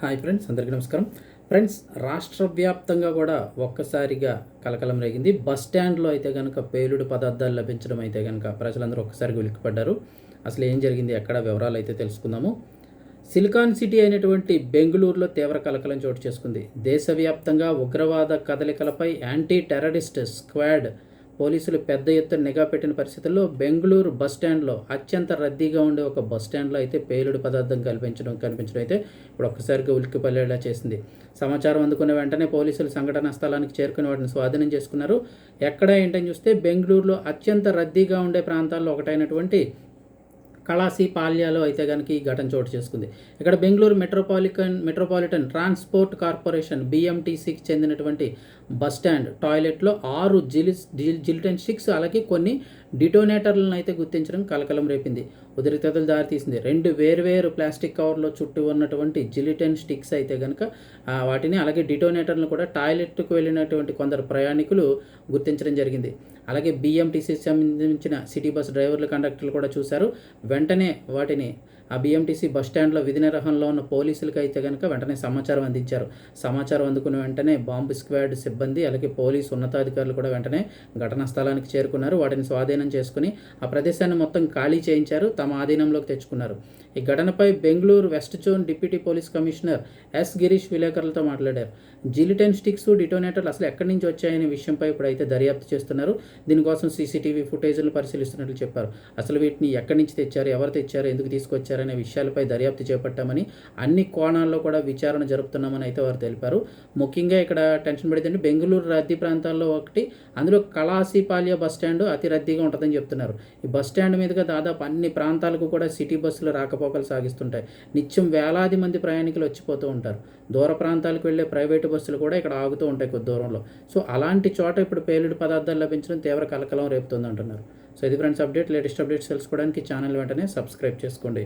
Hi friends అందరికీ నమస్కారం. Friends రాష్ట్ర వ్యాప్తంగా కూడా ఒక్కసారిగా కలకలం రేగింది. బస్ స్టాండ్లో అయితే కనుక పేలుడు పదార్థాలు లభించడం అయితే కనుక ప్రజలందరూ ఒక్కసారిగా ఉలిక్కిపడ్డారు. అసలు ఏం జరిగింది? ఎక్కడ వివరాలు అయితే తెలుసుకుందాము. సిలికాన్ సిటీ అయినటువంటి బెంగళూరులో తీవ్ర కలకలం చోటు చేసుకుంది. దేశవ్యాప్తంగా ఉగ్రవాద కదలికలపై యాంటీ టెర్రరిస్ట్ స్క్వాడ్ పోలీసులు పెద్ద ఎత్తున నిఘా పెట్టిన పరిస్థితుల్లో బెంగళూరు బస్ స్టాండ్లో అత్యంత రద్దీగా ఉండే ఒక బస్ స్టాండ్లో అయితే పేలుడు పదార్థం కల్పించడం కనిపించడం అయితే ఇప్పుడు ఒక్కసారిగా ఉలిక్కిపల్లేలా చేసింది. సమాచారం అందుకున్న వెంటనే పోలీసులు సంఘటనా స్థలానికి చేరుకుని వాటిని స్వాధీనం చేసుకున్నారు. ఎక్కడ ఏంటని చూస్తే బెంగళూరులో అత్యంత రద్దీగా ఉండే ప్రాంతాల్లో ఒకటైనటువంటి కళాసి పాల్యాలో అయితే కనుక ఈ ఘటన చోటు చేసుకుంది. ఇక్కడ Bengaluru metropolitan metropolitan transport corporation బిఎంటీసీకి చెందినటువంటి బస్ స్టాండ్ టాయిలెట్లో ఆరు జిలి జిల్ జిల్టన్ స్టిక్స్ అలాగే కొన్ని డిటోనేటర్లను అయితే గుర్తించడం కలకలం రేపింది. ఉద్రిక్తతలు దారితీసింది. రెండు వేర్వేరు ప్లాస్టిక్ కవర్లో చుట్టూ ఉన్నటువంటి జిలిటన్ స్టిక్స్ అయితే కనుక వాటిని అలాగే డిటోనేటర్లను కూడా టాయిలెట్కు వెళ్ళినటువంటి కొందరు ప్రయాణికులు గుర్తించడం జరిగింది. అలాగే బిఎంటీసీ సంబంధించిన సిటీ బస్ డ్రైవర్లు కండక్టర్లు కూడా చూశారు. వెంటనే వాటిని ఆ బిఎంటీసీ బస్ స్టాండ్లో విధి నిర్వహణలో ఉన్న పోలీసులకు అయితే కనుక వెంటనే సమాచారం అందించారు. సమాచారం అందుకున్న వెంటనే బాంబు స్క్వాడ్ సిబ్బంది అలాగే పోలీసు ఉన్నతాధికారులు కూడా వెంటనే ఘటనా స్థలానికి చేరుకున్నారు. వాటిని స్వాధీనం స్వాధీనం చేసుకుని ఆ ప్రదేశాన్ని మొత్తం ఖాళీ చేయించారు. తమ ఆధీనంలోకి తెచ్చుకున్నారు. ఈ ఘటనపై Bengaluru west zone deputy police commissioner S Girish విలేకరులతో మాట్లాడారు. జిలిటెన్ స్టిక్స్ డిటోనేటర్లు అసలు ఎక్కడి నుంచి వచ్చాయనే విషయంపై ఇప్పుడైతే దర్యాప్తు చేస్తున్నారు. దీనికోసం సీసీటీవీ ఫుటేజ్లను పరిశీలిస్తున్నట్లు చెప్పారు. అసలు వీటిని ఎక్కడి నుంచి తెచ్చారు ఎవరు తెచ్చారు ఎందుకు తీసుకొచ్చారనే విషయాలపై దర్యాప్తు చేపట్టామని అన్ని కోణాల్లో కూడా విచారణ జరుపుతున్నామని అయితే వారు తెలిపారు. ముఖ్యంగా ఇక్కడ టెన్షన్ పడిందంటే బెంగళూరు రద్దీ ప్రాంతాల్లో ఒకటి అందులో కళాసిపాల్య బస్ స్టాండ్ అతి రద్దీగా ఉంటుందని చెప్తున్నారు. ఈ బస్ స్టాండ్ మీదుగా దాదాపు అన్ని ప్రాంతాలకు కూడా సిటీ బస్సులు రాకపోకలు సాగిస్తుంటాయి. నిత్యం వేలాది మంది ప్రయాణికులు వచ్చిపోతూ ఉంటారు. దూర ప్రాంతాలకు వెళ్ళే ప్రైవేటు బస్సులు కూడా ఇక్కడ ఆగుతూ ఉంటాయి కొద్ది దూరంలో. సో అలాంటి చోట ఇప్పుడు పేలుడు పదార్థాలు లభించడం తీవ్ర కలకలం రేపుతుంది అంటున్నారు సో ఇది ఫ్రెండ్స్ అప్డేట్ లేటెస్ట్ అప్డేట్స్ తెలుసుకోవడానికి ఛానల్ వెంటనే సబ్స్క్రైబ్ చేసుకోండి.